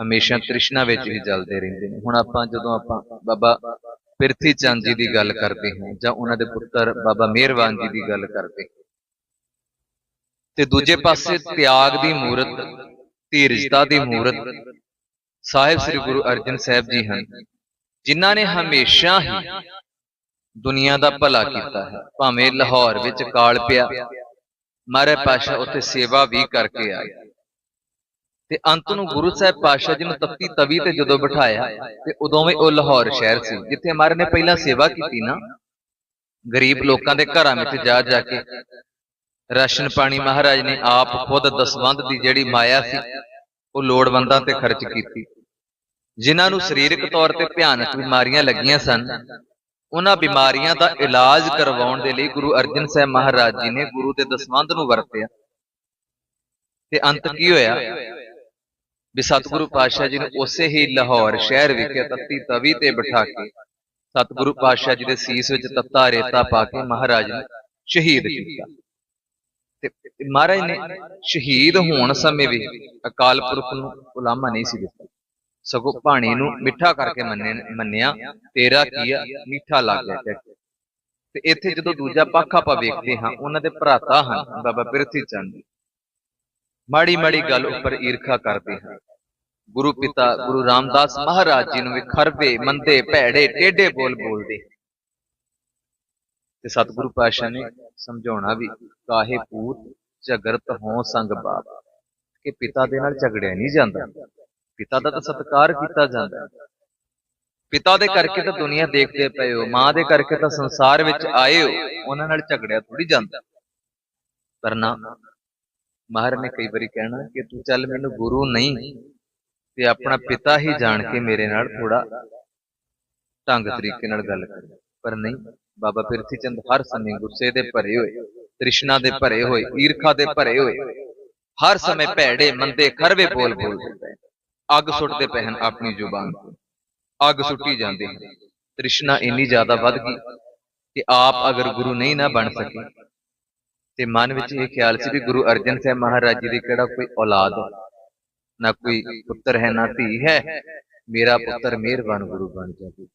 ਹਮੇਸ਼ਾ ਤ੍ਰਿਸ਼ਨਾ ਵਿੱਚ ਹੀ ਜਲਦੇ ਰਹਿੰਦੇ ਨੇ। ਹੁਣ ਆਪਾਂ ਜਦੋਂ ਆਪਾਂ ਬਾਬਾ ਪਿਰਥੀ ਚੰਦ ਜੀ ਦੀ ਗੱਲ ਕਰਦੇ ਹਾਂ ਜਾਂ ਉਹਨਾਂ ਦੇ ਪੁੱਤਰ ਬਾਬਾ ਮਿਹਰਬਾਨ ਜੀ ਦੀ ਗੱਲ ਕਰਦੇ ਤੇ ਦੂਜੇ ਪਾਸੇ ਤਿਆਗ ਦੀ ਮੂਰਤ ਧੀਰਜਤਾ ਦੀ ਮੂਰਤ ਸਾਹਿਬ ਸ੍ਰੀ ਗੁਰੂ ਅਰਜਨ ਸਾਹਿਬ ਜੀ ਹਨ ਜਿਨ੍ਹਾਂ ਨੇ ਹਮੇਸ਼ਾ ਹੀ ਦੁਨੀਆ ਦਾ ਭਲਾ ਕੀਤਾ ਹੈ। ਭਾਵੇਂ ਲਾਹੌਰ ਵਿੱਚ ਕਾਲ ਪਿਆ ਮਹਾਰਾਜ ਪਾਸ਼ਾ ਉੱਥੇ ਸੇਵਾ ਵੀ ਕਰਕੇ ਆਏ। ਤੇ ਅੰਤ ਨੂੰ ਗੁਰੂ ਸਾਹਿਬ ਪਾਸ਼ਾ ਜੀ ਨੂੰ ਤਖਤੀ ਤਵੀ ਤੇ ਜਦੋਂ ਬਿਠਾਇਆ ਤੇ ਉਦੋਂ ਵੀ ਉਹ ਲਾਹੌਰ ਸ਼ਹਿਰ ਸੀ ਜਿੱਥੇ ਮਹਾਰਾਜ ਨੇ ਪਹਿਲਾਂ ਸੇਵਾ ਕੀਤੀ ਨਾ। ਗਰੀਬ ਲੋਕਾਂ ਦੇ ਘਰਾਂ ਵਿੱਚ ਜਾ ਜਾ ਕੇ। ਰਾਸ਼ਨ ਪਾਣੀ ਮਹਾਰਾਜ ਨੇ ਆਪ ਖੁਦ ਦਸਵੰਧ ਦੀ ਜਿਹੜੀ ਮਾਇਆ ਸੀ ਉਹ ਲੋੜਵੰਦਾਂ ਤੇ ਖਰਚ ਕੀਤੀ। ਜਿਨ੍ਹਾਂ ਨੂੰ ਸਰੀਰਕ ਤੌਰ ਤੇ ਭਿਆਨਕ ਬਿਮਾਰੀਆਂ ਲੱਗੀਆਂ ਸਨ ਉਹਨਾਂ ਬਿਮਾਰੀਆਂ ਦਾ ਇਲਾਜ ਕਰਵਾਉਣ ਦੇ ਲਈ ਗੁਰੂ ਅਰਜਨ ਸਾਹਿਬ ਮਹਾਰਾਜ ਜੀ ਨੇ ਗੁਰੂ ਦੇ ਦਸਵੰਧ ਨੂੰ ਵਰਤਿਆ। ਤੇ ਅੰਤ ਕੀ ਹੋਇਆ? ਵੀ ਸਤਿਗੁਰੂ ਪਾਤਸ਼ਾਹ ਜੀ ਨੂੰ ਉਸੇ ਹੀ ਲਾਹੌਰ ਸ਼ਹਿਰ ਵਿਖੇ ਤੱਤੀ ਤਵੀ ਤੇ ਬਿਠਾ ਕੇ, ਸਤਿਗੁਰੂ ਪਾਤਸ਼ਾਹ ਜੀ ਦੇ ਸੀਸ ਵਿੱਚ ਤੱਤਾ ਰੇਤਾ ਪਾ ਕੇ ਮਹਾਰਾਜ ਨੇ ਸ਼ਹੀਦ ਕੀਤਾ। ਤੇ ਮਹਾਰਾਜ ਨੇ ਸ਼ਹੀਦ ਹੋਣ ਸਮੇਂ ਵੀ ਅਕਾਲ ਪੁਰਖ ਨੂੰ ਉਲਾਮਾ ਨਹੀਂ ਸੀ ਦਿੱਤਾ। ਸਗੋਂ ਭਾਣੀ ਨੂੰ ਮਿੱਠਾ ਕਰਕੇ ਮੰਨੇ- ਮੰਨਿਆ, ਤੇਰਾ ਕੀਆ ਮਿੱਠਾ ਲੱਗ ਗਿਆ ਤੇ ਇੱਥੇ ਜਦੋਂ ਦੂਜਾ ਪੱਖ ਆਪਾਂ ਵੇਖਦੇ ਹਾਂ, ਉਹਨਾਂ ਦੇ ਭਰਾਤਾ ਹਨ, ਬਾਬਾ ਬਿਰਥੀ ਚੰਦ। ਮਾੜੀ ਮਾੜੀ ਗੱਲ ਉੱਪਰ ਈਰਖਾ ਕਰਦੇ ਹਨ ਗੁਰੂ ਪਿਤਾ ਗੁਰੂ ਰਾਮਦਾਸ ਮਹਾਰਾਜ ਜੀ ਨੂੰ ਵੀ ਖਰਬੇ ਮੰਦੇ ਭੈੜੇ ਟੇਢੇ ਬੋਲ ਬੋਲਦੇ। ਤੇ ਸਤਿਗੁਰੂ ਪਾਤਸ਼ਾਹ ਨੇ ਸਮਝਾਉਣਾ ਵੀ ਕਾਹੇ ਪੂਤ ਝਗਰਤ ਹੋ ਸੰਗ ਬਾਪ। ਕਿ ਪਿਤਾ ਦੇ ਨਾਲ ਝਗੜਿਆ ਨਹੀਂ ਜਾਂਦਾ। ਪਿਤਾ ਦਾ ਤਾਂ ਸਤਿਕਾਰ ਕੀਤਾ ਜਾਂਦਾ। ਪਿਤਾ ਦੇ ਕਰਕੇ ਤਾਂ ਦੁਨੀਆ ਦੇਖਦੇ ਪਏ ਹੋ। ਮਾਂ ਦੇ ਕਰਕੇ ਤਾਂ ਸੰਸਾਰ ਵਿੱਚ ਆਏ ਹੋ। ਉਹਨਾਂ ਨਾਲ ਝਗੜਿਆ ਥੋੜੀ ਜਾਂਦਾ। ਪਰ ਨਾ। ਮਹਾਰਾਜ ਨੇ ਕਈ ਵਾਰੀ ਕਹਿਣਾ ਕਿ ਤੂੰ ਚੱਲ ਮੈਨੂੰ ਗੁਰੂ ਨਹੀਂ ਤੇ ਆਪਣਾ ਪਿਤਾ ਹੀ ਜਾਣ ਕੇ ਮੇਰੇ ਨਾਲ ਥੋੜਾ ਢੰਗ ਤਰੀਕੇ ਨਾਲ ਗੱਲ ਕਰ। ਪਰ ਨਹੀਂ, ਬਾਬਾ ਪਿਰਥੀ ਚੰਦ ਹਰ ਸਮੇਂ ਗੁੱਸੇ ਦੇ ਭਰੇ ਹੋਏ, ਤ੍ਰਿਸ਼ਨਾ ਦੇ ਭਰੇ ਹੋਏ, ਈਰਖਾ ਦੇ ਭਰੇ ਹੋਏ, ਹਰ ਸਮੇਂ ਭੈੜੇ, ਮੰਦੇ, ਖਰਵੇ ਬੋਲ ਬੋਲਦੇ ਅੱਗ ਸੁੱਟਦੇ ਪਏ ਹਨ ਆਪਣੀ ਜ਼ੁਬਾਨ ਅੱਗ ਸੁੱਟੀ ਜਾਂਦੀ। ਤ੍ਰਿਸ਼ਨਾ ਇੰਨੀ ਜ਼ਿਆਦਾ ਵੱਧ ਗਈ ਕਿ ਆਪ ਅਗਰ ਗੁਰੂ ਨਹੀਂ ਨਾ ਬਣ ਸਕੇ ਤੇ ਮਨ ਵਿੱਚ ਇਹ ਖਿਆਲ ਸੀ ਵੀ ਗੁਰੂ ਅਰਜਨ ਸਾਹਿਬ ਮਹਾਰਾਜ ਜੀ ਦੀ ਕਿਹੜਾ ਕੋਈ ਔਲਾਦ ਨਾ ਕੋਈ ਪੁੱਤਰ ਹੈ, ਨਾ ਧੀ ਹੈ। ਮੇਰਾ ਪੁੱਤਰ ਮਿਹਰਬਾਨ ਗੁਰੂ ਬਣ ਜਾਵੇ।